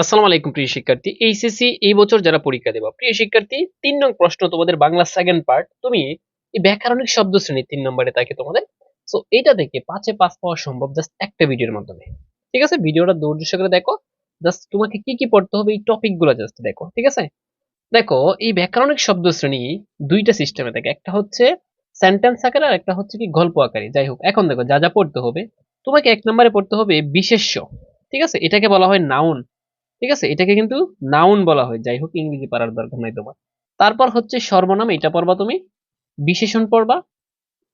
আসসালামু আলাইকুম প্রিয় শিক্ষার্থী, এইচএসসি এই বছর যারা পরীক্ষা দেবা, প্রিয় শিক্ষার্থী, তিন নং প্রশ্ন তোমাদের বাংলা সেকেন্ড পার্ট তুমি এই ব্যাকরণিক শব্দ শ্রেণি তিন নম্বরে থাকে তোমাদের সো এটা থেকে পাঁচে পাঁচ পাওয়া সম্ভব জাস্ট একটা ভিডিওর মাধ্যমে। ঠিক আছে? ভিডিওটা ধৈর্য সহকারে দেখো জাস্ট তোমাকে কি কি পড়তে হবে এই টপিকগুলো জাস্ট দেখো, ঠিক আছে? দেখো, এই ব্যাকরণিক শব্দ শ্রেণি দুইটা সিস্টেমে থাকে, একটা হচ্ছে সেন্টেন্স আকারে আর একটা হচ্ছে কি গল্প আকারে। যাই হোক, এখন দেখো, যা যা পড়তে হবে, তোমাকে এক নম্বরে পড়তে হবে বিশেষ্য, ঠিক আছে? এটাকে বলা হয় নাউন ঠিক আছে? এটাকে কিন্তু নাউন বলা হয়। যাই হোক, ইংরেজি পারার দরকার নাই তোমার। তারপর হচ্ছে সর্বনাম, এটা পড়বা তুমি। বিশেষণ পড়বা,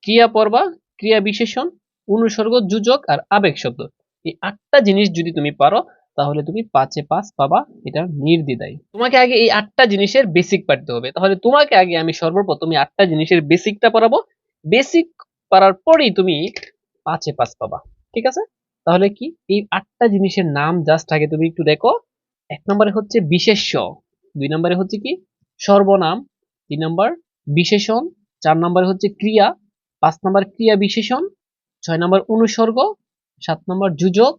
ক্রিয়া পড়বা, ক্রিয়া বিশেষণ, অনুসর্গ, যুজক আর আবেগ শব্দ। এই আটটা জিনিস যদি তুমি পারো, তাহলে তুমি পাঁচে পাঁচ পাবা, এটা নির্দ্বিধায়। তোমাকে আগে এই আটটা জিনিসের বেসিক পারতে হবে। তাহলে তোমাকে আগে আমি সর্বপ্রথম আটটা জিনিসের বেসিকটা পড়াবো। বেসিক পারার পরেই তুমি পাঁচে পাঁচ পাবা। ঠিক আছে? তাহলে কি? এই আটটা জিনিসের নাম জাস্ট আগে তুমি একটু দেখো। এক নম্বরে হচ্ছে বিশেষ্য, দুই নম্বরে হচ্ছে কি? সর্বনাম, তিন নম্বর বিশেষণ, চার নম্বরে হচ্ছে ক্রিয়া, পাঁচ নম্বর ক্রিয়া বিশেষণ, ছয় নম্বর অনুসর্গ, সাত নম্বর যুজক,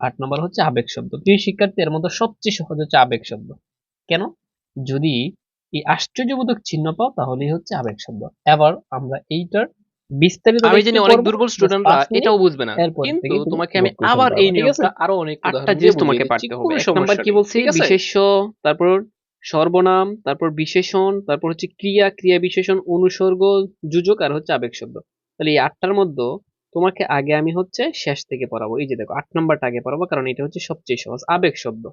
আট নম্বর হচ্ছে আবেগ শব্দ। প্রিয় শিক্ষার্থী, এর মধ্যে সবচেয়ে সহজ হচ্ছে আবেগ শব্দ। কেন? যদি এই আশ্চর্যবোধক চিহ্ন পাও, তাহলেই হচ্ছে আবেগ শব্দ। এবার আমরা এইটার বিস্তারিত আমি জানি অনেক দুর্বল স্টুডেন্টরা এটাও বুঝবে না। কিন্তু তোমাকে আমি আবার এই? নিয়মটা আরও অনেক আটটা জিনিস তোমাকে পারতে হবে। এক নম্বর কি বলছি বিশেষ্য তারপর সর্বনাম তারপর বিশেষণ তারপর হচ্ছে ক্রিয়া ক্রিয়া বিশেষণ অনুসর্গ যুজক আর হচ্ছে আবেগ শব্দ। তাহলে এই আটটার মধ্যে তোমাকে আগে আমি হচ্ছে শেষ থেকে পড়াবো। এই যে দেখো আট নাম্বারটা আগে পড়াবো কারণ এটা হচ্ছে সবচেয়ে সহজ আবেগ শব্দ।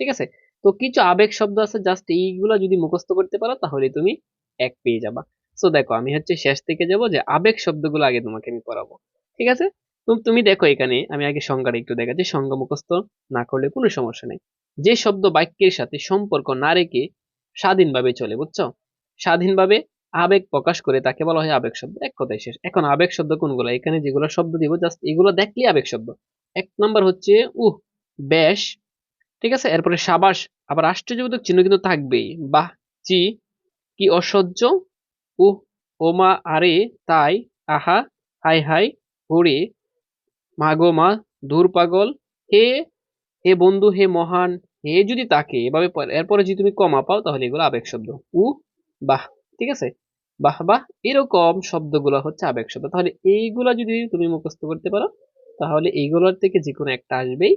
ঠিক আছে? তো কিছু আবেগ শব্দ আছে জাস্ট এইগুলা যদি মুখস্থ করতে পারো তাহলে তুমি এক পেয়ে যাবা। সো দেখো, আমি হচ্ছে শেষ থেকে যাব যে আবেগ শব্দগুলো আগে তোমাকে আমি পড়াবো। ঠিক আছে? তুমি দেখো এখানে, আমি আগে সংজ্ঞাটা একটু দেখাচ্ছি। সংজ্ঞা মুখস্থ না করলে কোনো সমস্যা নেই। যে শব্দ বাক্যের সাথে সম্পর্ক না রেখে স্বাধীনভাবে চলে, বুঝছ? স্বাধীনভাবে আবেগ প্রকাশ করে তাকে বলা হয় আবেগ শব্দ। এক কথায় শেষ। এখন আবেগ শব্দ কোনগুলো? এখানে যেগুলো শব্দ দিব জাস্ট এগুলো দেখলে আবেগ শব্দ। এক নম্বর হচ্ছে, উহ, বেশ। ঠিক আছে? এরপরে সাবাস। আবার আশ্চর্যবোধক চিহ্ন কিন্তু থাকবেই। বাহ, চি, কি অসহ্য। উহ, ওমা, আরে, তাই, আহা, হাই হাই, ওরে মাগো মা, দূর পাগল, হে হে বন্ধু, হে মহান, হে যদি তাকে, এভাবে এরপরে যদি তুমি কমা পাও, তাহলে এগুলো আবেগ শব্দ। উ বাহ, ঠিক আছে? বাহ বাহ, এরকম শব্দগুলো হচ্ছে আবেগ শব্দ। তাহলে এইগুলা যদি তুমি মুখস্থ করতে পারো, তাহলে এইগুলোর থেকে যে কোনো একটা আসবেই,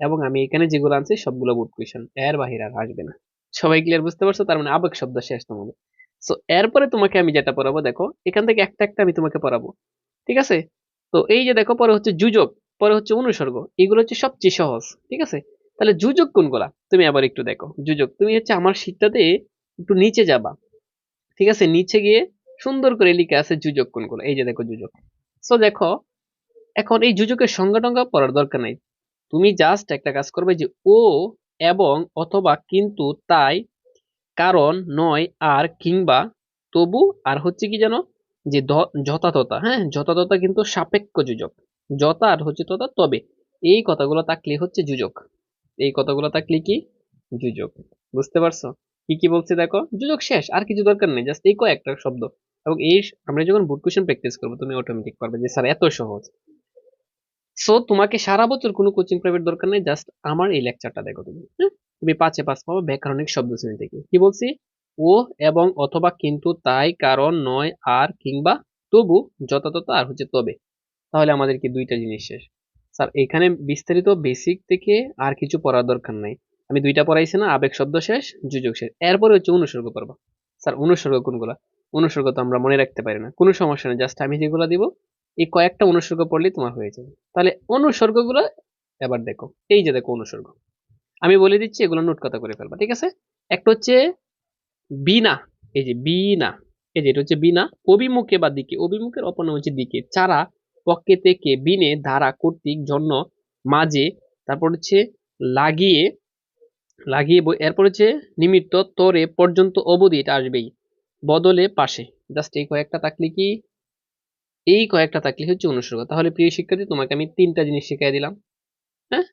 এবং আমি এখানে যেগুলো আনছি, সবগুলো বুট কুয়েশন এর বাহিরে আর আসবে না। সবাই ক্লিয়ার বুঝতে পারছ? তার মানে আবেগ শব্দ শেষ তোমাদের। সো এরপরে তোমাকে আমি যেটা পড়াবো, দেখো, এখান থেকে একটা একটা আমি তোমাকে পড়াবো, ঠিক আছে? তো এই যে দেখো, পরে হচ্ছে যুজক, পরে হচ্ছে অনুসর্গ, এগুলো হচ্ছে সবচেয়ে সহজ, ঠিক আছে? তাহলে যুজক কোনগুলা? তুমি আবার একটু দেখো, যুজক, তুমি হচ্ছে আমার শীটটাতে একটু নিচে যাবা, ঠিক আছে? নিচে গিয়ে সুন্দর করে লিখে আছে যুজক কোনগুলো, এই যে দেখো যুজক। সো দেখো, এখন এই যুজকের সংজ্ঞা পড়ার দরকার নাই। তুমি জাস্ট একটা কাজ করবে যে ও এবং অথবা কিন্তু তাই কারণ নয় আর কিংবা তবু আর হচ্ছে কি যেন? যে যথাতথা হ্যাঁ? যথাতথা কিন্তু সাপেক্ষ যুজক। যথা আর হচ্ছে তথা তবে। এই কথাগুলো থাকলে হচ্ছে যুজক। এই কথাগুলো থাকলে কি? যুজক। বুঝতে পারছ? কি কি বলছে দেখো? যুজক শেষ, আর কিছু দরকার নেই জাস্ট এই কয়েকটা শব্দ। এবং এই আমরা যখন বুট কোশ্চেন প্র্যাকটিস করব, তুমি অটোমেটিক পারবে যে, স্যার, এত সহজ। সো তোমাকে সারা বছর কোনো কোচিং প্রাইভেট দরকার নেই জাস্ট আমার এই লেকচারটা দেখো তুমি হ্যাঁ? তুমি পাঁচে পাঁচ পাবো ব্যাকরণিক শব্দ শ্রেণি থেকে। কি বলছি? ও এবং অথবা কিন্তু তাই, কারণ, নয়, আর কিংবা তবু যথাযথ আর হচ্ছে তবে। তাহলে আমাদের কি দুইটা জিনিস শেষ? স্যার, এখানে বিস্তারিত বেসিক থেকে আর কিছু পড়ার দরকার নাই। আমি দুইটা পড়াইছি না, আবেগ শব্দ শেষ, যুজক শেষ। এরপরে হচ্ছে অনুসর্গ পড়বা স্যার, অনুসর্গ কোনগুলা? অনুসর্গ তো আমরা মনে রাখতে পারি না। কোনো সমস্যা নেই, জাস্ট আমি যেগুলো দিব, এই কয়েকটা অনুসর্গ পড়লেই তোমার হয়ে যাবে। তাহলে অনুসর্গগুলো এবার দেখো। এই যে দেখো অনুসর্গ। আমি বলে দিচ্ছি, এগুলো নোট কথা করে ফেলবা, ঠিক আছে? একটা হচ্ছে বিনা, এই যে বিনা, এই যে এটা হচ্ছে বিনা, অভিমুখে বা দিকে, অভিমুখের অপর নাম হচ্ছে দিকে, চারা পক্ষে থেকে বিনে, ধারা কর্তৃক, জন্য, মাঝে, তারপর হচ্ছে লাগিয়ে লাগিয়ে এরপর হচ্ছে নিমিত্ত, তরে, পর্যন্ত, অবধি, এটা আসবেই, বদলে, পাশে জাস্ট এই কয়েকটা থাকলে কি, এই কয়েকটা থাকলে হচ্ছে অনুসর্গ তাহলে প্রিয় শিক্ষার্থী, তোমাকে আমি তিনটা জিনিস শিখিয়ে দিলাম হ্যাঁ?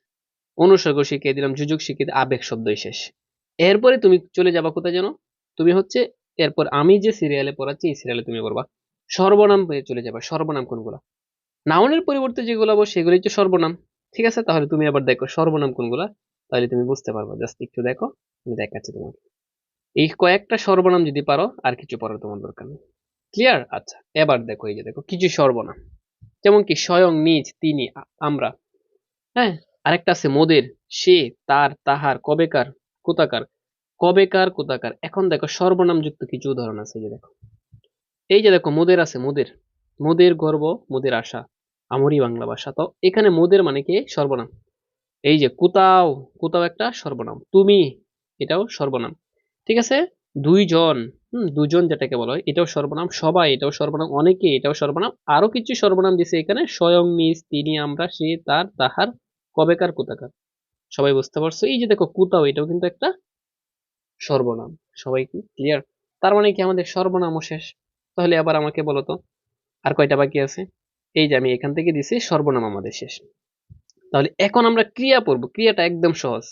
অনুসর্গ শিখিয়ে দিলাম যুজক শিখিয়ে আবেগ শব্দই শেষ। এরপরে তুমি চলে যাবা কোথায় জানো তুমি হচ্ছে, এরপর আমি যে সিরিয়ালে পড়াচ্ছি, এই সিরিয়ালে তুমি পড়বা। সর্বনাম হয়ে চলে যাবা, সর্বনাম কোনগুলা? নাউনের পরিবর্তে যেগুলো আবার সেগুলো হচ্ছে সর্বনাম। ঠিক আছে? তাহলে তুমি আবার দেখো সর্বনাম কোনগুলা, তাহলে তুমি বুঝতে পারবে। জাস্ট একটু দেখো, আমি দেখাচ্ছি তোমাকে। এই কয়েকটা সর্বনাম যদি পারো, আর কিছু পড়ার তোমার দরকার নেই। ক্লিয়ার আচ্ছা এবার দেখো, এই যে দেখো, কিছু সর্বনাম। যেমন কি, স্বয়ং, নিজ, তিনি আমরা। হ্যাঁ? আরেকটা আছে মোদের, সে, তার, তাহার, কবেকার, কোথাকার কবেকার, কোথাকার। এখন দেখো সর্বনাম যুক্ত কিছু উদাহরণ আছে যে দেখো। এই যে দেখো মোদের আছে মোদের। মোদের গর্ব, মোদের আশা, আমরই বাংলা ভাষা। তো এখানে মোদের মানে কি? সর্বনাম। এই যে কোথাও কোথাও একটা সর্বনাম। তুমি, এটাও সর্বনাম। ঠিক আছে? দুইজন, হুম, দুজন যেটাকে বলা হয়, এটাও সর্বনাম। সবাই এটাও সর্বনাম। অনেকে এটাও সর্বনাম। আরও কিছু সর্বনাম দিছে এখানে। স্বয়ং নিজ, তিনি, আমরা, সে, তার, তাহার কবেকার কোথাকার? সবাই বুঝতে পারছ? এই যে দেখো কোথাও এটাও কিন্তু একটা সর্বনাম। সবাই কি? ক্লিয়ার তার মানে কি আমাদের সর্বনামও শেষ? তাহলে আবার আমাকে বলো তো, আর কয়টা বাকি আছে? এই যে আমি এখান থেকে দিছি, সর্বনাম আমাদের শেষ। তাহলে এখন আমরা ক্রিয়া পড়ব। ক্রিয়াটা একদম সহজ।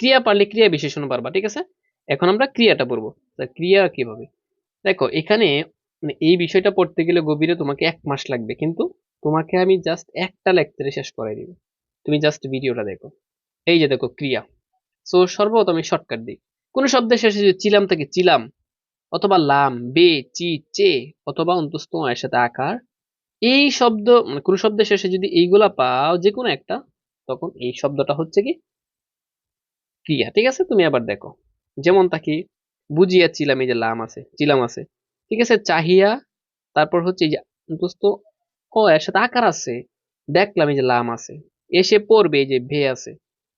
ক্রিয়া পারলে ক্রিয়া বিশেষণ পারবা, ঠিক আছে? এখন আমরা ক্রিয়াটা পড়ব। ক্রিয়া কীভাবে? দেখো, এখানে মানে এই বিষয়টা পড়তে গেলে গভীরে তোমাকে এক মাস লাগবে, কিন্তু তোমাকে আমি জাস্ট একটা লেকচারে শেষ করাই দিব। তুমি জাস্ট ভিডিওটা দেখো। এই যে দেখো, ক্রিয়া। সো সর্বপ্রথম আমি শর্টকাট দিই। কোন শব্দের শেষে যদি চিলাম থাকে, চিলাম। অথবা লাম, বে, চি, চে, অথবা অন্তস্থ এর সাথে আকার। এই শব্দ মানে কোন শব্দের শেষে যদি এইগুলা পাও, যে কোনো একটা, তখন এই শব্দটা হচ্ছে কি? ক্রিয়া। ঠিক আছে? তুমি আবার দেখো। যেমন তাকি বুঝিয়া চিলাম, এই যে লাম আছে, চিলাম আছে। ঠিক আছে? চাহিয়া, তারপর হচ্ছে এই যে অন্তস্থ ও এর সাথে আকার আছে। দেখলাম এই যে লাম আছে। এসে পড়বে এই যে ভে আছে।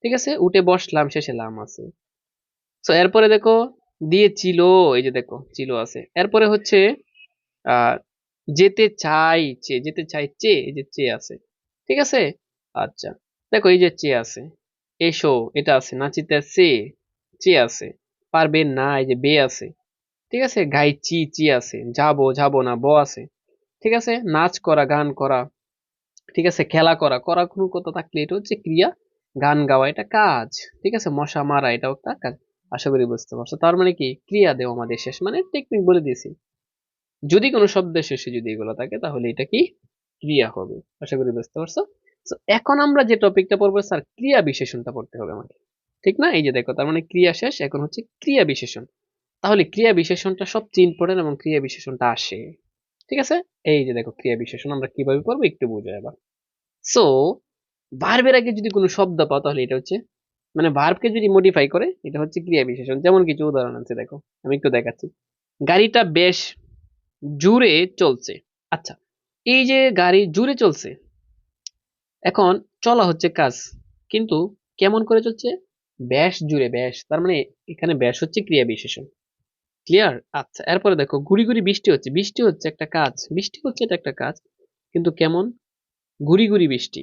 ঠিক আছে? উঠে বসলাম, শেষে লাম আছে। তো এরপরে দেখো, দিয়ে ছিল এই যে দেখো ছিল আছে। এরপরে হচ্ছে যেতে চাই চে, যেতে চাই চে, এই যে চে আছে। ঠিক আছে? আচ্ছা দেখো, এই যে চে আছে। এসো, এটা আছে, নাচিতে সে চে আছে। পারবে না, এই যে বে আছে। ঠিক আছে? গাই চি চি আছে। যাব যাব না, ব আছে। ঠিক আছে? নাচ করা, গান করা। ঠিক আছে? খেলা করা। করা কোনো কথা থাকলে এটা হচ্ছে ক্রিয়া, গান গাওয়া, এটা কাজ। ঠিক আছে? মশা মারা, এটাও একটা কাজ। আশা করি বুঝতে পারছ। তার মানে কি? ক্রিয়া দেও আমাদের শেষ। মানে টেকনিক বলে দিয়েছি। যদি কোনো শব্দের শেষে যদি এগুলো থাকে, তাহলে এটা কি? ক্রিয়া হবে। আশা করি বুঝতে পারছ? এখন আমরা যে টপিকটা পড়ব স্যার ক্রিয়া বিশেষণটা পড়তে হবে আমাকে। ঠিক না? এই যে দেখো, তার মানে ক্রিয়া শেষ, এখন হচ্ছে ক্রিয়া বিশেষণ। তাহলে ক্রিয়া বিশেষণটা সবচেয়ে ইম্পর্টেন্ট এবং ক্রিয়া বিশেষণটা আসে। ঠিক আছে? এই যে দেখো, ক্রিয়া বিশেষণ, আমরা কীভাবে পড়ব একটু বুঝো এবার সো ভার্বের আগে যদি কোনো শব্দ পাও, তাহলে এটা হচ্ছে মানে ভার্বকে যদি মডিফাই করে, এটা হচ্ছে ক্রিয়া বিশেষণ। যেমন কিছু উদাহরণ আছে, দেখো, আমি একটু দেখাচ্ছি। গাড়িটা বেশ জুড়ে চলছে। আচ্ছা এই যে গাড়ি জুড়ে চলছে, এখন চলা হচ্ছে কাজ, কিন্তু কেমন করে চলছে? ব্যাস জুড়ে ব্যাস। তার মানে এখানে ব্যাস হচ্ছে ক্রিয়া বিশেষণ। ক্লিয়ার আচ্ছা এরপরে দেখো, গুড়ি গুড়ি বৃষ্টি হচ্ছে। বৃষ্টি হচ্ছে একটা কাজ। বৃষ্টি হচ্ছে এটা একটা কাজ, কিন্তু কেমন? গুড়ি গুড়ি বৃষ্টি।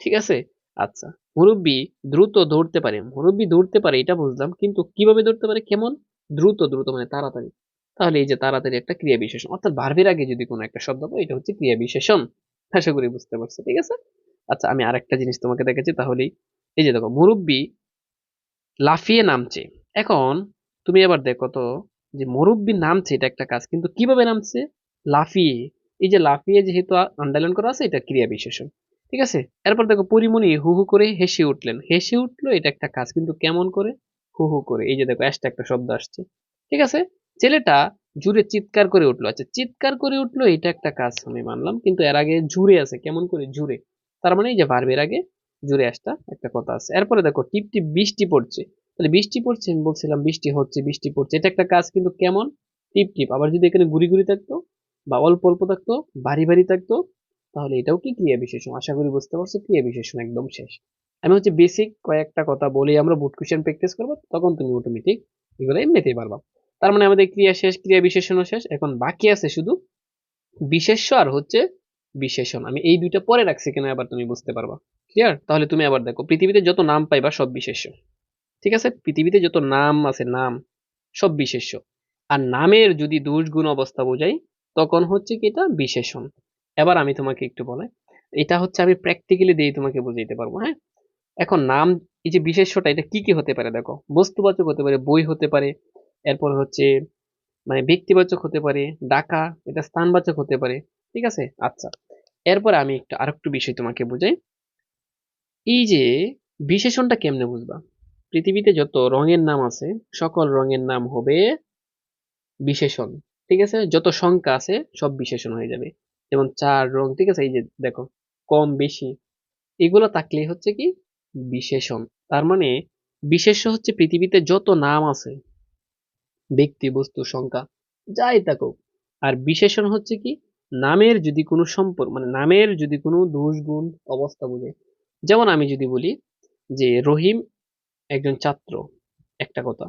ঠিক আছে? আচ্ছা মুরব্বি দ্রুত দৌড়তে পারে। মুরব্বি দৌড়তে পারে, এটা বুঝলাম, কিন্তু কীভাবে দৌড়তে পারে? কেমন? দ্রুত দ্রুত মানে তাড়াতাড়ি। তাহলে এই যে তাড়াতাড়ি একটা ক্রিয়া বিশেষণ, অর্থাৎ ভার্বের আগে যদি কোনো একটা শব্দ পাই এটা হচ্ছে ক্রিয়া বিশেষণ। আশা করি বুঝতে পারছ, ঠিক আছে? আচ্ছা আমি আরেকটা জিনিস তোমাকে দেখাচ্ছি তাহলেই এই যে দেখো, মুরব্বি লাফিয়ে নামছে। এখন তুমি এবার দেখো তো যে মুরব্বি নামছে, এটা একটা কাজ। কিন্তু কীভাবে নামছে? লাফিয়ে। এই যে লাফিয়ে যেহেতু আন্ডারলাইন করা আছে, এটা ক্রিয়া বিশেষণ। ঠিক আছে? এরপর দেখো পরিমণি হু হু করে হেসে উঠলেন। হেসে উঠল, এটা একটা কাজ। কিন্তু কেমন করে? হু হু করে। এই যে দেখো অ্যাশটা একটা শব্দ আসছে। ঠিক আছে? ছেলেটা জুড়ে চিৎকার করে উঠল। আচ্ছা চিৎকার করে উঠল, এটা একটা কাজ আমি মানলাম। কিন্তু এর আগে জুড়ে আছে, কেমন করে? জুড়ে। তার মানে এই যে ভার্বের আগে জুড়ে আসটা একটা কথা আছে। এরপরে দেখো, টিপ টিপ বৃষ্টি পড়ছে। তাহলে বৃষ্টি পড়ছে, আমি বলছিলাম বৃষ্টি হচ্ছে, বৃষ্টি পড়ছে। এটা একটা কাজ কিন্তু কেমন? টিপ টিপ। আবার যদি এখানে গুড়ি গুড়ি থাকতো বা অল্প অল্প থাকতো, ভারী ভারী থাকতো, তাহলে এটাও কি ক্রিয়া বিশেষণ? আশা করি বুঝতে পারছ, ক্রিয়া বিশেষণ একদম শেষ। আমি হচ্ছে বেসিক কয়েকটা কথা বলে, আমরা বুট কোশ্চেন প্র্যাকটিস করব, তখন তুমি অটোমেটিক এগুলো এমনিতেই পারবা। তার মানে আমাদের ক্রিয়া শেষ, ক্রিয়া বিশেষণও শেষ, এখন বাকি আছে শুধু বিশেষ্য আর হচ্ছে বিশেষণ। আমি এই দুইটা পরে রাখছি কিনা আবার তুমি বুঝতে পারবা। ক্লিয়ার তাহলে তুমি আবার দেখো, পৃথিবীতে যত নাম পাইবা সব বিশেষ্য। ঠিক আছে? পৃথিবীতে যত নাম আছে, নাম সব বিশেষ্য। আর নামের যদি দোষ গুণ অবস্থা বোঝাই, তখন হচ্ছে কি এটা বিশেষণ। এবার আমি তোমাকে একটু বলে এটা হচ্ছে আমি প্র্যাকটিক্যালি দিয়ে তোমাকে বুঝাইতে পারব হ্যাঁ? এখন নাম, এই যে বিশেষ্যটা, এটা কি কি হতে পারে দেখো? বস্তুবাচক হতে পারে, বই হতে পারে, এরপর হচ্ছে মানে ব্যক্তিবাচক হতে পারে, ডাকা, এটা স্থানবাচক হতে পারে, ঠিক আছে? আচ্ছা এরপর আমি একটু আরেকটু বিষয় তোমাকে বুঝাই। এই যে বিশেষণটা কেমনে বুঝবা? পৃথিবীতে যত রঙের নাম আছে, সকল রঙের নাম হবে বিশেষণ, ঠিক আছে? যত সংখ্যা আছে, সব বিশেষণ হয়ে যাবে। যেমন চার রং, ঠিক আছে? এই যে দেখো, কম, বেশি, এগুলো থাকলেই হচ্ছে কি? বিশেষণ। তার মানে বিশেষ্য হচ্ছে পৃথিবীতে যত নাম আছে, ব্যক্তি, বস্তু, সংখ্যা, যাই থাকুক। আর বিশেষণ হচ্ছে কি? নামের যদি কোনো সম্পর্ক মানে নামের যদি কোনো দোষ গুণ অবস্থা বুঝে। যেমন আমি যদি বলি যে রহিম একজন ছাত্র, একটা কথা।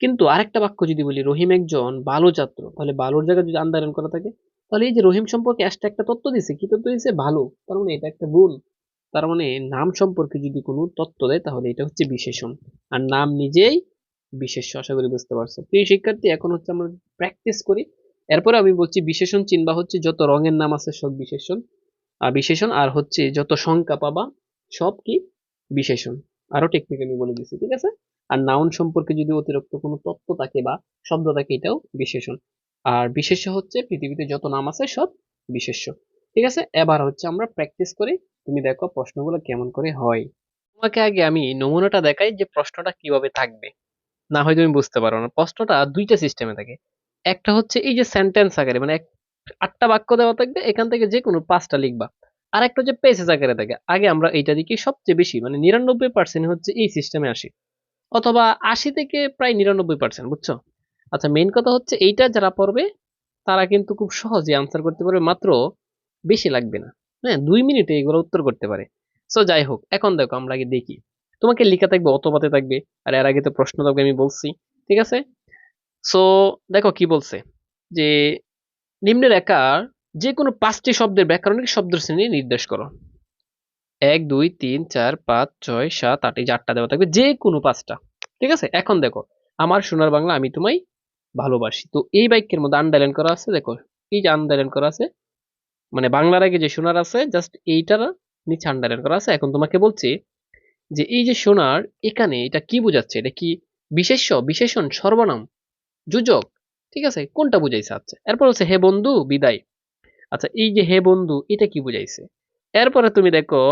কিন্তু আরেকটা বাক্য যদি বলি, রহিম একজন ভালো ছাত্র, তাহলে ভালোর জায়গায় যদি আন্দায়ন করা থাকে, তাহলে এই যে রহিম সম্পর্কে একটা একটা তথ্য দিছে, কি তথ্য দিছে? ভালো। তার মানে এটা একটা গুণ। তার মানে নাম সম্পর্কে যদি কোনো তথ্য দেয়, তাহলে এটা হচ্ছে বিশেষণ। আর নাম নিজেই বিশেষ আশা করি বুঝতে পারছ। প্রিয় শিক্ষার্থী, এখন হচ্ছে আমরা প্র্যাকটিস করি। এরপরে আমি বলছি বিশেষণ চিনবা হচ্ছে যত রঙের নাম আছে সব বিশেষণ। আর বিশেষণ আর হচ্ছে যত সংখ্যা পাবা, সব কি বিশেষণ। আরও টেকনিক আমি বলে দিচ্ছি ঠিক আছে? আর নাউন সম্পর্কে যদি অতিরিক্ত কোনো তথ্য থাকে বা শব্দ থাকে, এটাও বিশেষণ। আর বিশেষ্য হচ্ছে পৃথিবীতে যত নাম আছে সব বিশেষ্য, ঠিক আছে? এবার হচ্ছে আমরা প্র্যাকটিস করি, তুমি দেখো প্রশ্নগুলো কেমন করে হয়। তোমাকে আগে আমি নমুনাটা দেখাই যে প্রশ্নটা কীভাবে থাকবে। না হয় তুমি বুঝতে পারো না, প্রশ্নটা দুইটা সিস্টেমে থাকে। একটা হচ্ছে এই যে সেন্টেন্স আকারে মানে আটটা বাক্য দেওয়া থাকবে, এখান থেকে যে কোনো পাঁচটা লিখবা। আর একটা হচ্ছে পেসেজ আকারে থাকে আগে আমরা এইটা দিকে সবচেয়ে বেশি মানে নিরানব্বই পার্সেন্ট হচ্ছে এই সিস্টেমে আসি। অথবা আশি থেকে প্রায় নিরানব্বই পার্সেন্ট বুঝছ? আচ্ছা মেইন কথা হচ্ছে এইটা যারা পড়বে, তারা কিন্তু খুব সহজে আনসার করতে পারবে মাত্র বেশি লাগবে না। হ্যাঁ দুই মিনিটে এগুলো উত্তর করতে পারে। সো যাই হোক, এখন দেখো আমরা আগে দেখি। তোমাকে লেখা থাকবে, অতপাতে থাকবে, আর এর আগে তো প্রশ্ন থাকবে, আমি বলছি, ঠিক আছে? সো দেখো কি বলছে যে, নিম্নের একার যে কোনো পাঁচটি শব্দের ব্যাকরণিক শব্দ শ্রেণি নির্দেশ করো। এক, দুই, তিন, চার, পাঁচ, ছয়, সাত, আট, এই আটটা দেওয়া থাকবে যে কোনো পাঁচটা। ঠিক আছে? এখন দেখো, আমার সোনার বাংলা আমি তোমায় ভালোবাসি। তো এই বাক্যের মধ্যে আন্ডারলাইন করা আছে, দেখো, এই যে আন্ডারলাইন করা আছে মানে বাংলার আগে যে সোনার আছে জাস্ট এইটার নিচে আন্ডারলাইন করা আছে। এখন তোমাকে বলছি যে এই যে সোনার, এখানে এটা কি বোঝাচ্ছে? এটা কি বিশেষ্য, বিশেষণ, সর্বনাম, যুজক? ঠিক আছে? কোনটা বুঝাইছে? আচ্ছা এরপর হচ্ছে, হে বন্ধু, বিদায়। আচ্ছা এই যে হে বন্ধু, এটা কি বুঝাইছে? এরপরে তুমি দেখো,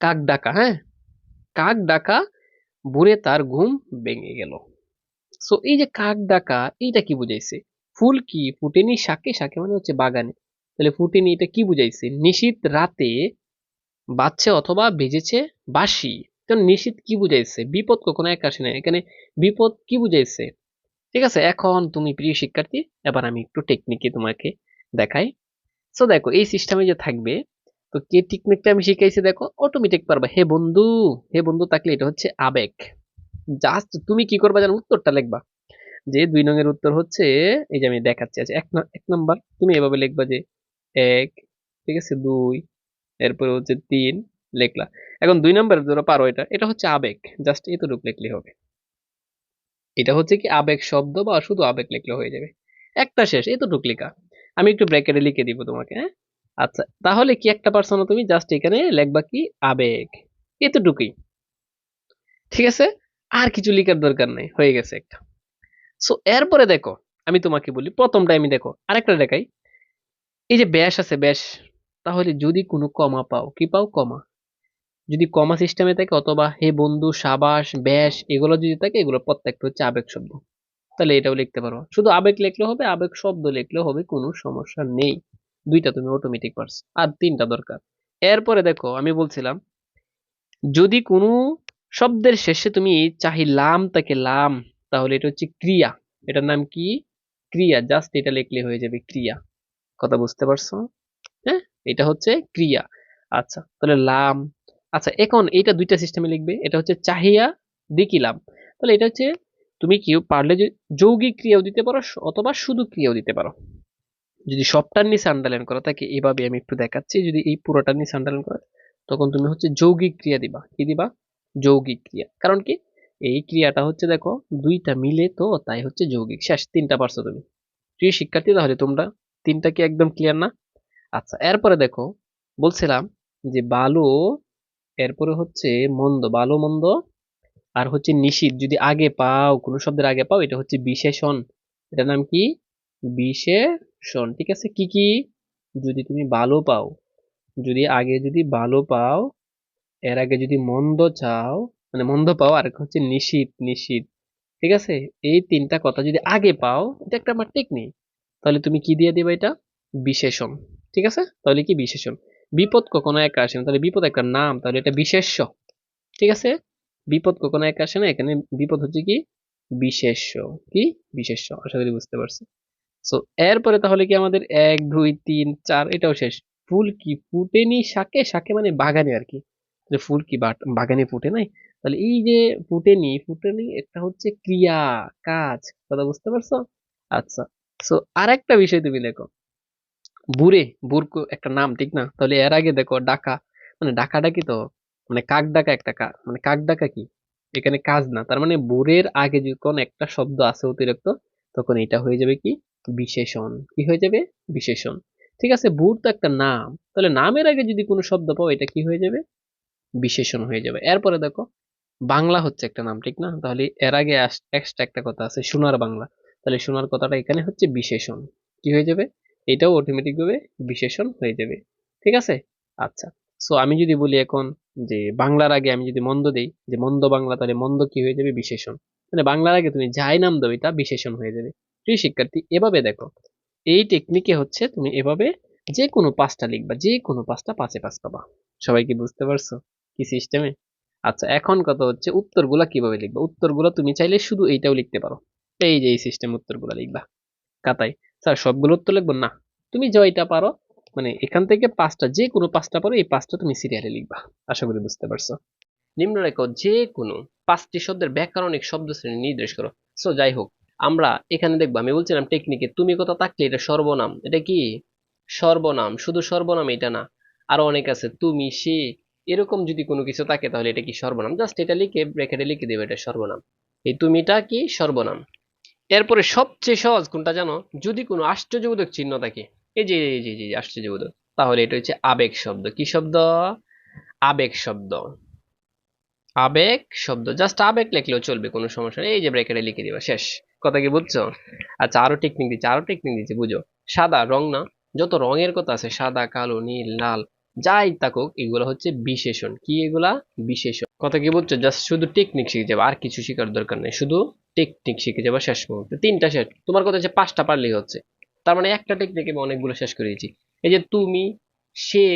কাক ডাকা হ্যাঁ? কাক ডাকা, বুড়ে তার ঘুম ভেঙে গেল। সো এই যে কাক ডাকা, এইটা কি বুঝাইছে? ফুল কি ফুটেনি শাকে? শাকে মানে হচ্ছে বাগানে। তাহলে ফুটেনি, এটা কি বুঝাইছে? নিশীত রাতে বাজছে অথবা ভেজেছে বাসি কারণ নিশীত কি বুঝাইছে? বিপদ কখনো এক আসে না। এখানে বিপদ কি বুঝাইছে? ঠিক আছে, এখন তুমি প্রিয় শিক্ষার্থী, এবার আমি একটু টেকনিকে তোমাকে দেখাই। সো দেখো, এই সিস্টেমে যে থাকবে, তো কে টেকনিকটা আমি শিখাইছি, দেখো অটোমেটিক পারবা। হে বন্ধু হে বন্ধু থাকলে এটা হচ্ছে আবেগ। জাস্ট তুমি কি করবা জানো? উত্তরটা লিখবা। যে দুই নঙের উত্তর হচ্ছে, এই যে আমি দেখাচ্ছি আচ্ছা এক এক নাম্বার, তুমি এভাবে লিখবা যে এক, ঠিক আছে, দুই, এরপরে হচ্ছে তিন, লেখলা। এখন দুই নাম্বার ধরো পারো এটা এটা হচ্ছে আবেগ। জাস্ট এতটুকু লিখলে হবে। এটা হচ্ছে কি আবেগ শব্দ বা শুধু আবেগ লিখলে হয়ে যাবে। একটা শেষ, এতটুক লেখা। আমি একটু ব্র্যাকেটে লিখে দিব তোমাকে হ্যাঁ? আচ্ছা তাহলে কি একটা পার্সন তুমি জাস্ট এখানে লেখবা কি? আবেগ। এতটুকুই। ঠিক আছে? আর কিছু লিখার দরকার নেই, হয়ে গেছে একটা। সো এরপরে দেখো, আমি তোমাকে বলি, প্রথমটা আমি দেখো, আরেকটা দেখাই। এই যে ব্যাস আছে, ব্যাস। তাহলে যদি কোনো কমা পাও, কি পাও? কমা। যদি কমা সিস্টেমে থাকে অথবা হে বন্ধু, সাবাস, ব্যাস, এগুলো যদি থাকে, এগুলো প্রত্যেকটা হচ্ছে আবেগ শব্দ তাহলে এটাও লিখতে পারো শুধু আবেগ লিখলে হবে, আবেগ শব্দ লিখলে হবে, কোনো সমস্যা নেই। দুইটা তুমি অটোমেটিক পারছ আর তিনটা দরকার। এরপরে দেখো, আমি বলছিলাম, যদি কোনো শব্দের শেষে তুমি চাহিলাম তাকে লাম, তাহলে এটা হচ্ছে ক্রিয়া। এটার নাম কি? ক্রিয়া। জাস্ট এটা লিখলে হয়ে যাবে ক্রিয়া। কথা বুঝতে পারছ? হ্যাঁ? এটা হচ্ছে ক্রিয়া। আচ্ছা তাহলে লাম। আচ্ছা এখন এটা দুইটা সিস্টেমে লিখবে। এটা হচ্ছে চাহিয়া দেখিলাম তাহলে এটা হচ্ছে তুমি কি পারলে যৌগিক ক্রিয়াও দিতে পারো অথবা শুধু ক্রিয়াও দিতে পারো? যদি সবটার নিচে আন্ডারলাইন করা থাকে এভাবে আমি একটু দেখাচ্ছি, যদি এই পুরোটার নিচে আন্ডারলাইন করা, তখন তুমি হচ্ছে যৌগিক ক্রিয়া দিবা। কি দিবা? যৌগিক ক্রিয়া। কারণ কি? এই ক্রিয়াটা হচ্ছে দেখো, দুইটা মিলে তো তাই হচ্ছে যৌগিক। শেষ, তিনটা পারছ তুমি। প্রিয় শিক্ষার্থী, তাহলে তোমরা তিনটা কি একদম ক্লিয়ার না? আচ্ছা এরপরে দেখো, বলছিলাম যে বালো, এরপরে হচ্ছে মন্দ ভালো মন্দ আর হচ্ছে নিষিদ্ধ, যদি আগে পাও, কোনো শব্দের আগে পাও, এটা হচ্ছে বিশেষণ। এটার নাম কি? বিশেষণ। ঠিক আছে? কি কি? যদি তুমি ভালো পাও, যদি আগে যদি ভালো পাও, এর আগে যদি মন্দ চাও মানে মন্দ পাও, আর হচ্ছে নিশীত নিশীত ঠিক আছে? এই তিনটা কথা যদি আগে পাও, এটা একটা আমার টেকনিক তাহলে তুমি কি দিয়ে দিবে এটা? বিশেষণ। ঠিক আছে? তাহলে কি বিশেষণ? বিপদ কখনো একা আসে না। তাহলে বিপদ একটা নাম, তাহলে এটা বিশেষ্য। ঠিক আছে? বিপদ কখনো এক আসে না, এখানে বিপদ হচ্ছে কি? বিশেষ্য। কি? বিশেষ্য। আশা করি বুঝতে পারছি। সো এরপরে তাহলে কি আমাদের এক, দুই, তিন, চার, এটাও শেষ। ফুল কি ফুটেনি শাকে? শাকে মানে বাগানে আর কি। যে ফুল কি বাগানে ফুটে নাই? তাহলে এই যে ফুটেনি ফুটেনি একটা হচ্ছে ক্রিয়া, কাজ। কথা বুঝতে পারছ? আচ্ছা। সো আর একটা বিষয় তুমি দেখো। বুড়ে বুর একটা নাম, ঠিক না? তাহলে এর আগে দেখো, ডাকা। মানে ডাকা ডাকি তো? মানে কাক ডাকা একটা কাক মানে কাক ডাকা কি? এখানে কাজ না। তার মানে বুড়ের আগে যখন একটা শব্দ আছে অতিরিক্ত, তখন এটা হয়ে যাবে কি? বিশেষণ। কি হয়ে যাবে? বিশেষণ। ঠিক আছে, বুর তো একটা নাম। তাহলে নামের আগে যদি কোনো শব্দ পাও, এটা কি হয়ে যাবে? বিশেষণ হয়ে যাবে। এরপরে দেখো, বাংলা হচ্ছে একটা নাম, ঠিক না? তাহলে এর আগে এক্সট্রা একটা কথা আছে, সোনার বাংলা। তাহলে সোনার কথাটা এখানে হচ্ছে বিশেষণ। কি হয়ে যাবে? এটাও অটোমেটিক ভাবে বিশেষণ হয়ে যাবে। ঠিক আছে? আচ্ছা। সো আমি যদি বলি এখন যে বাংলার আগে আমি যদি মন্দ দিই, যে মন্দ বাংলা তাহলে মন্দ কি হয়ে যাবে? বিশেষণ। মানে বাংলার আগে তুমি যাই নাম দাও তা বিশেষণ হয়ে যাবে। প্রিয় শিক্ষার্থী, এভাবে দেখো। এই টেকনিকে হচ্ছে তুমি এভাবে যে কোনো পাঁচটা লিখবা যে কোনো পাঁচটা পাঁচে পাঁচ পাবা। সবাই কি বুঝতে পারছ? কি সিস্টেমে আচ্ছা এখন কথা হচ্ছে উত্তরগুলা কীভাবে লিখবা? উত্তরগুলো তুমি চাইলে শুধু এইটাও লিখতে পারো। এই যে এই সিস্টেম উত্তরগুলো লিখবা। খাতায় স্যার, সবগুলো উত্তর লিখব? না। তুমি জয়টা পারো মানে এখান থেকে পাঁচটা যে কোনো পাঁচটা পারো এই পাঁচটা তুমি সিরিয়ালে লিখবা। আশা করি বুঝতে পারছ। নিম্ন রেখো যে কোনো পাঁচটি শব্দের ব্যাকরণিক শব্দ শ্রেণি নির্দেশ করো। সো যাই হোক, আমরা এখানে দেখব, আমি বলছিলাম টেকনিকে তুমি কথা থাকলে এটা সর্বনাম। এটা কি? সর্বনাম, শুধু সর্বনাম এটা না। আরও অনেক আছে, তুমি, সে, এরকম যদি কোনো কিছু থাকে তাহলে এটা কি সর্বনাম? জাস্ট এটা লিখে ব্র্যাকেটে লিখে দেবে এটা সর্বনাম। এই তুমিটা কি? সর্বনাম। এরপরে সবচেয়ে সহজ কোনটা জানো? যদি কোনো আশ্চর্যবোধক চিহ্ন থাকে এই যে এই যে এই যে তাহলে এটা হচ্ছে আবেগ শব্দ। কি শব্দ? আবেগ শব্দ। আবেগ শব্দ। জাস্ট আবেগ লিখলেও চলবে, কোনো সমস্যা নেই। এই যে ব্র্যাকেটে লিখে দিবা, শেষ। কথা কি বুঝছ? আচ্ছা আরও টেকনিক দিচ্ছি, আরও টেকনিক দিচ্ছি, বুঝো। সাদা রং না, যত রঙের কথা আছে, সাদা, কালো, নীল, লাল, যাই থাকুক, এগুলো হচ্ছে বিশেষণ। কি এগুলা? বিশেষণ। কথা কি বুঝছ? জাস্ট শুধু টেকনিক শিখে যাবে, আর কিছু শেখার দরকার নেই। শুধু টেকনিক শিখে যাবে শেষ মুহূর্তে। তিনটা শেষ। তোমার কথা হচ্ছে পাঁচটা পারলেই হচ্ছে। তার মানে একটা টেকনিকে আমি অনেকগুলো শেষ করে দিয়েছি এই যে তুমি সে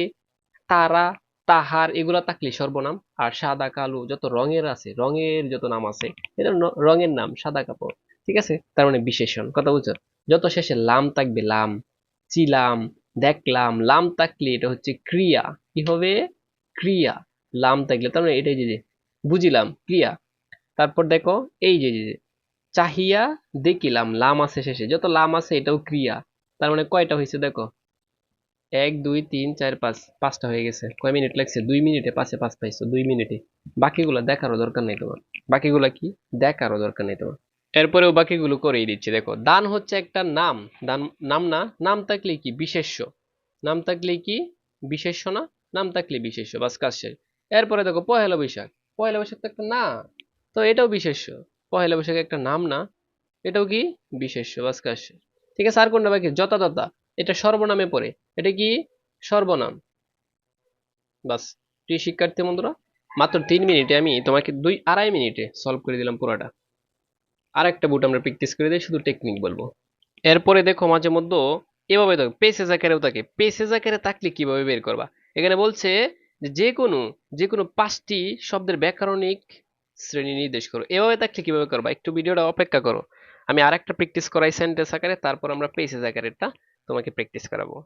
তারা তাহার এগুলা থাকলে সর্বনাম। আর সাদা কালো যত রঙের আছে রঙের যত নাম আছে এটা রঙের নাম সাদা কাপড় ঠিক আছে? তার মানে বিশেষণ। কথা বুঝছ? যত শেষে লাম থাকবে লাম চিলাম দেখলাম লাম থাকলে এটা হচ্ছে ক্রিয়া। কি হবে? ক্রিয়া। লাম থাকলে তার মানে এটাই যে বুঝিলাম ক্রিয়া। তারপর দেখো এই যে যে, চাহিয়া দেখিলাম, লাম আছে শেষে। যত লাম আছে, এটাও ক্রিয়া। তার মানে কয়টা হয়েছে দেখো? এক, দুই, তিন, চার, পাঁচ, পাঁচটা হয়ে গেছে। কয় মিনিট লাগছে? দুই মিনিটে পাঁচে পাঁচ পাইছো, দুই মিনিটে। বাকিগুলো দেখারও দরকার নেই তোমার। বাকিগুলো কি? দেখারও দরকার নেই তোমার। এরপরেও বাকিগুলো করেই দিচ্ছি, দেখো। দান হচ্ছে একটা নাম। দান, নাম না, নাম থাকলে কি বিশেষ্য? নাম থাকলে কি বিশেষ্য না? নাম থাকলে বিশেষ্য, বাস কাজ শেষ। এরপরে দেখো, পহেলা বৈশাখ। পহেলা বৈশাখ তো একটা না, তো এটাও বিশেষ্য। পহেলা বৈশাখ একটা নাম না, এটাও কি বিশেষ্য বাস ঠিক আছে, আর কোনটা বাকি? যথাযথা, এটা সর্বনামে পড়ে। এটা কি সর্বনাম? বাস, প্রিয় শিক্ষার্থী বন্ধুরা, মাত্র তিন মিনিটে আমি তোমাকে দুই আড়াই মিনিটে সলভ করে দিলাম পুরোটা। আর একটা বুট আমরা প্র্যাকটিস করে দিই, শুধু টেকনিক বলব। এরপরে দেখো মাঝে মধ্যে, এভাবে দেখো পেসেজ আকারেও থাকে। পেসেজ আকারে থাকলে কীভাবে বের করবা? এখানে বলছে যে কোনো যে কোনো পাঁচটি শব্দের ব্যাকরণিক শ্রেণি নির্দেশ করো। এভাবে থাকলে কীভাবে করবা? একটু ভিডিওটা অপেক্ষা করো। আমি আর একটা প্র্যাকটিস করাই সেন্টেন্স আকারে, তারপর আমরা পেসেজ আকারেরটা তোমাকে প্র্যাকটিস করাবো।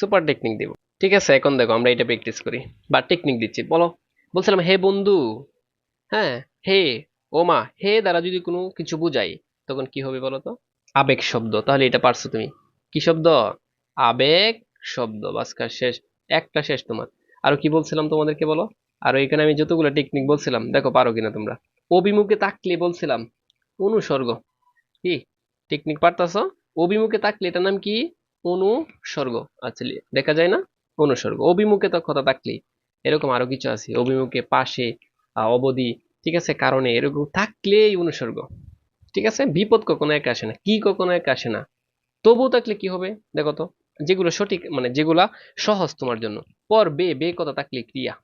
সুপার টেকনিক দেবো। ঠিক আছে, এখন দেখো আমরা এটা প্র্যাকটিস করি। বা টেকনিক দিচ্ছি, বলো। বলছিলাম, হে বন্ধু। হ্যাঁ হে ওমা হে দ্বারা যদি কোনো কিছু বুঝাই, তখন কি হবে বলো তো? আবেগ শব্দ। তাহলে এটা পারছ তুমি। কি শব্দ? আবেগ শব্দ। বাস কাজ শেষ, একটা শেষ তোমার। আরও কি বলছিলাম তোমাদেরকে বলো? আর এখানে আমি যতগুলো টেকনিক বলছিলাম, দেখো পারো কিনা তোমরা। অভিমুখে তাকলে বলছিলাম, অনুসর্গ। কি? টেকনিক পারতাছো? অভিমুখে তাকলে এটার নাম কি? অনুসর্গ। আচ্ছা দেখা যায় না? অনুসর্গ। অভিমুখে তো কথা তাকলি এরকম আরও কিছু আছে। অভিমুখে পাশে অবধি, ঠিক আছে? কারণে এরকম থাকলেই অনুসর্গ। ঠিক আছে? বিপদ কখনো এক আসে না। কি কখনো এক আসে না। তবু থাকলে কি হবে? দেখো তো, যেগুলো সঠিক মানে যেগুলা সহজ তোমার জন্য। পর বে বে কথা থাকলে ক্রিয়া।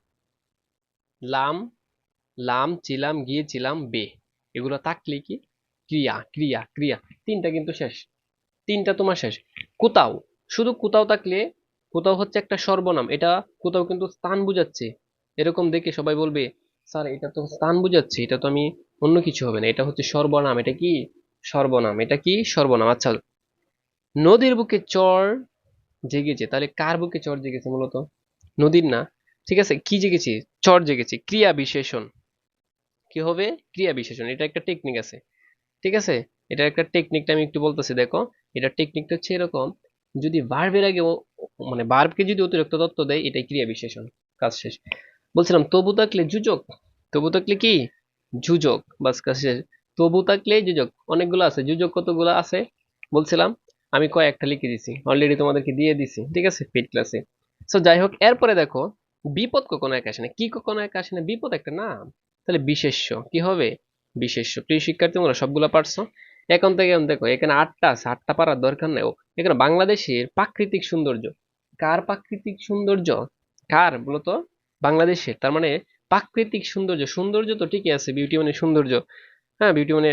লাম লাম, চিলাম গিয়েছিলাম বে। এগুলো থাকলে কি? ক্রিয়া ক্রিয়া ক্রিয়া। তিনটা কিন্তু শেষ। তিনটা তোমার শেষ। কোথাও শুধু কোথাও থাকলে কোথাও হচ্ছে একটা সর্বনাম। এটা কোথাও কিন্তু স্থান বুঝাচ্ছে। এরকম দেখে সবাই বলবে, স্যার, এটা তো স্থান বুঝাচ্ছে। এটা তো আমি অন্য কিছু হবে না। এটা হচ্ছে সর্বনাম। এটা কি? সর্বনাম। এটা কি? সর্বনাম। আচ্ছা। নদীর বুকে চর জেগেছে। তাহলে কার বুকে চর জেগেছে মূলত নদীর না? ঠিক আছে? কি জেগেছে? চর জেগেছে। ক্রিয়া বিশেষণ। কি হবে? ক্রিয়া বিশেষণ। এটা একটা টেকনিক আছে। ঠিক আছে? এটা একটা টেকনিকটা আমি একটু বলতেছি, দেখো। এটা টেকনিকটা হচ্ছে এরকম, যদি ভার্বের আগে মানে ভার্বকে যদি অতিরিক্ত তত্ত্ব দেয়, এটাই ক্রিয়া বিশেষণ। কাজ শেষ। বলছিলাম, তবু থাকলে যুজক। তবু থাকলে কি? যুজক। বাস, কাজ শেষ। তবু থাকলে যুজক। অনেকগুলো আছে। যুজক কতগুলো আছে? বলছিলাম, আমি কয়েকটা লিখে দিছি। অলরেডি তোমাদেরকে দিয়ে দিছি। ঠিক আছে? ফিট ক্লাসে সো যাই হোক, এরপরে দেখো বিপদ কখনো এক আসে না। কি কখনো এক আসে না? বিপদ একটা নাম। তাহলে বিশেষ্য। কি হবে? বিশেষ্য। প্রিয় শিক্ষার্থী, তোমরা সবগুলো পারছ? এখন থেকে এখন দেখো, এখানে আটটা আছে, আটটা পারার দরকার নেই। এখানে বাংলাদেশের প্রাকৃতিক সৌন্দর্য। কার প্রাকৃতিক সৌন্দর্য? কার বলতো? বাংলাদেশের। তার মানে প্রাকৃতিক সৌন্দর্য। সৌন্দর্য তো ঠিকই আছে বিউটি মানে সৌন্দর্য। হ্যাঁ বিউটি মানে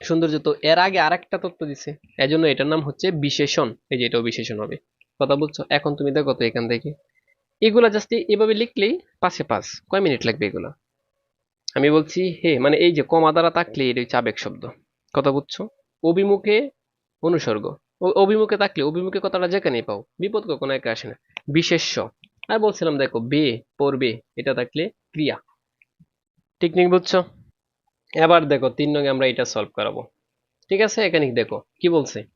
সৌন্দর্য। তো এর আগে আরেকটা তত্ত্ব দিছে। এজন্য এটার নাম হচ্ছে বিশেষণ। এই যে এটাও বিশেষণ হবে। কথা বলছো? এখন তুমি দেখো তো এখান থেকে। এগুলা জাস্ট এভাবে লিখলেই পাশে পাস। কয় মিনিট লাগবে এগুলা? আমি বলছি, হে মানে এই যে কমা দ্বারা থাকলে এটা হচ্ছে আবেগ শব্দ। কথা বুঝছ? অভিমুখে অনুসর্গ। অভিমুখে থাকলে, অভিমুখে কথাটা যেখানে পাও, বিপদ কখনো একা আসে না। বিশেষ্য। আর বলছিলাম, দেখো, বে, পড়বে, এটা থাকলে ক্রিয়া। টেকনিক বুঝছ? এবার দেখো, তিন নঙ্গে আমরা এটা সলভ করাবো। ঠিক আছে? এখানে দেখো, কি বলছে?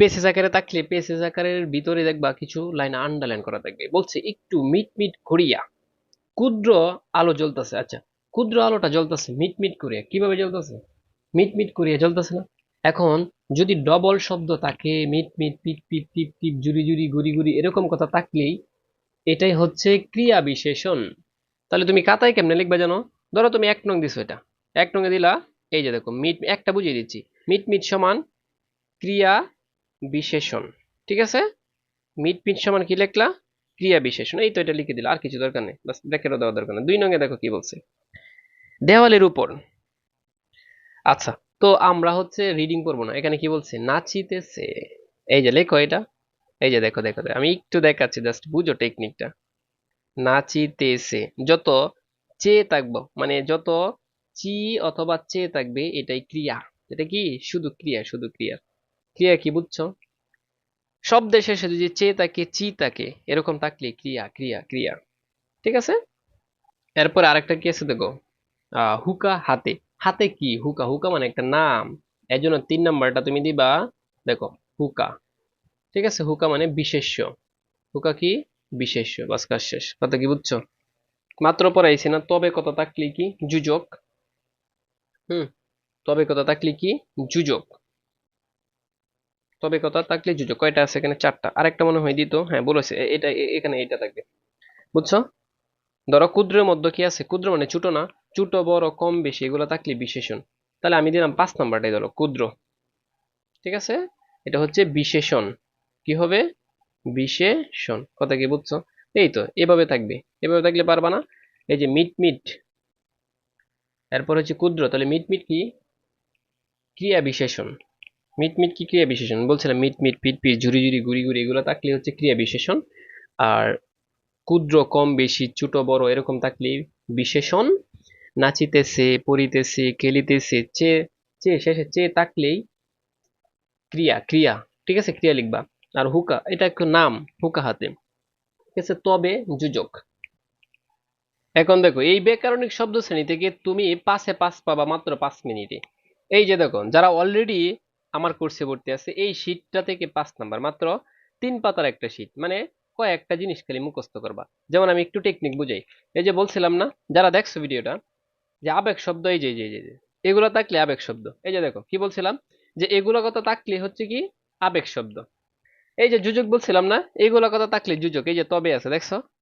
পেসেজ আকারে থাকলে পেসেজ আকারের ভিতরে দেখবা কিছু লাইন আন্ডারলাইন করা থাকবে। বলছে, একটু মিট মিট করিয়া। ক্ষুদ্র আলো জ্বলতেছে আচ্ছা ক্ষুদ্র আলোটা জ্বলতেছে মিট মিট করিয়া। কীভাবে জ্বলতেছে? মিট মিট করিয়া জ্বলতেছে না? এখন, যদি ডবল শব্দ থাকে মিট মিট পিট পিট টিপ টিপ জুরি জুরি গুড়ি গুড়ি, এরকম কথা থাকলেই এটাই হচ্ছে ক্রিয়া বিশেষণ। তাহলে তুমি কাতায় কেমনে লিখবে জানো? ধরো তুমি এক নং দিছো এটা। এক নঙ্গে দিলা, এই যে দেখো, মিট, একটা বুঝিয়ে দিচ্ছি। মিট মিট সমান ক্রিয়া বিশেষণ। ঠিক আছে? মিট মিট সমান কি লিখলা? ক্রিয়া বিশেষণ। এই তো এটা লিখে দিলা, আর কিছু দরকার নেই। বাস ব্র্যাকেটও দেওয়ার দরকার নেই। দুই নঙ্গে দেখো কি বলছে। দেওয়ালের উপর। আচ্ছা তো আমরা হচ্ছে রিডিং করব না। এখানে কি বলছে? নাচিতেছে। এই যে লেখো এটা। এই যে দেখো দেখো দেখো। আমি একটু দেখাচ্ছি জাস্ট বুঝো টেকনিকটা নাচিতেছে। যত চেয়ে থাকব মানে যত চি অথবা চেয়ে থাকবে, এটাই ক্রিয়া। এটা কি? শুধু ক্রিয়া শুধু ক্রিয়া। ক্রিয়া কি বুঝছ? শব্দের শেষে যদি চেয়ে থাকে চি থাকে এরকম থাকলে ক্রিয়া ক্রিয়া ক্রিয়া। ঠিক আছে? এরপর আরেকটা কি আছে দেখো? হুকা হাতে। হাতে কি? হুকা। হুকা মানে একটা নাম। এর জন্য তিন নাম্বারটা তুমি দিবা, দেখো, হুকা। ঠিক আছে? হুকা মানে বিশেষ্য। হুকা কি? বিশেষ্য। বাস কাজ শেষ। কথা কি বুঝছ? মাত্র পড়াইছি না, তবে কত থাকলে কি? যুজক। হুম? তবে কত থাকলে কি? যুজক। তবে কথা থাকলে যুজক কয়টা আছে এখানে? চারটা। আরেকটা মনে হয় দিত। হ্যাঁ বলেছে এটা এখানে এটা থাকবে। বুঝছ? ধরো ক্ষুদ্রের মধ্যে কি আছে? ক্ষুদ্র মানে ছোট না? ছোট, বড়, কম, বেশি, এগুলো থাকলে বিশেষণ। তাহলে আমি দিলাম পাঁচ নাম্বারটাই ধরো, ক্ষুদ্র। ঠিক আছে? এটা হচ্ছে বিশেষণ। কি হবে? বিশেষণ। কথা কি বুঝছ? এই তো, এভাবে থাকবে। এভাবে থাকলে পারবা না? এই যে মিট মিট এরপর হচ্ছে ক্ষুদ্র। তাহলে মিট মিট কি? ক্রিয়া বিশেষণ। মিট মিট কি ক্রিয়া বিশেষণ? বলছিলাম মিট মিট, পিট পিট, ঝুরি ঝুরি, গুড়ি গুড়ি এগুলো থাকলে হচ্ছে ক্রিয়া বিশেষণ। আর ক্ষুদ্র, কম, বেশি, ছোট, বড় এরকম থাকলে বিশেষণ। নাচিতেছে, পড়িতেছে, খেলিতেছে, চে চে, শেষে চে থাকলেই ক্রিয়া ক্রিয়া, ঠিক আছে? ক্রিয়া লিখবা। আর হুকা, এটা একটা নাম, হুকা হাতে। ঠিক আছে? তবে, যুজক। এখন দেখো, এই ব্যাকরণিক শব্দ শ্রেণি থেকে তুমি পাশে পাঁচ পাবা মাত্র পাঁচ মিনিটে। এই যে দেখো, যারা অলরেডি আমার কোর্সে ভর্তি আছে, এই শীটটা থেকে পাঁচ নাম্বার মাত্র তিন পাতার একটা শীট মানে কয়েকটা জিনিস খালি মুখস্থ করবা। যেমন আমি একটু টেকনিক বুঝাই। এই যে বলছিলাম না, যারা দেখছ ভিডিওটা, যে আবেগ শব্দ, এই যে যে যে এগুলো থাকলে আবেগ শব্দ। এই যে দেখো, কি বলছিলাম? যে এগুলো কথা থাকলে হচ্ছে কি? আবেগ শব্দ। এই যে যুজক বলছিলাম না এইগুলো কথা থাকলে যুজক, এই যে তবে আছে, দেখছ?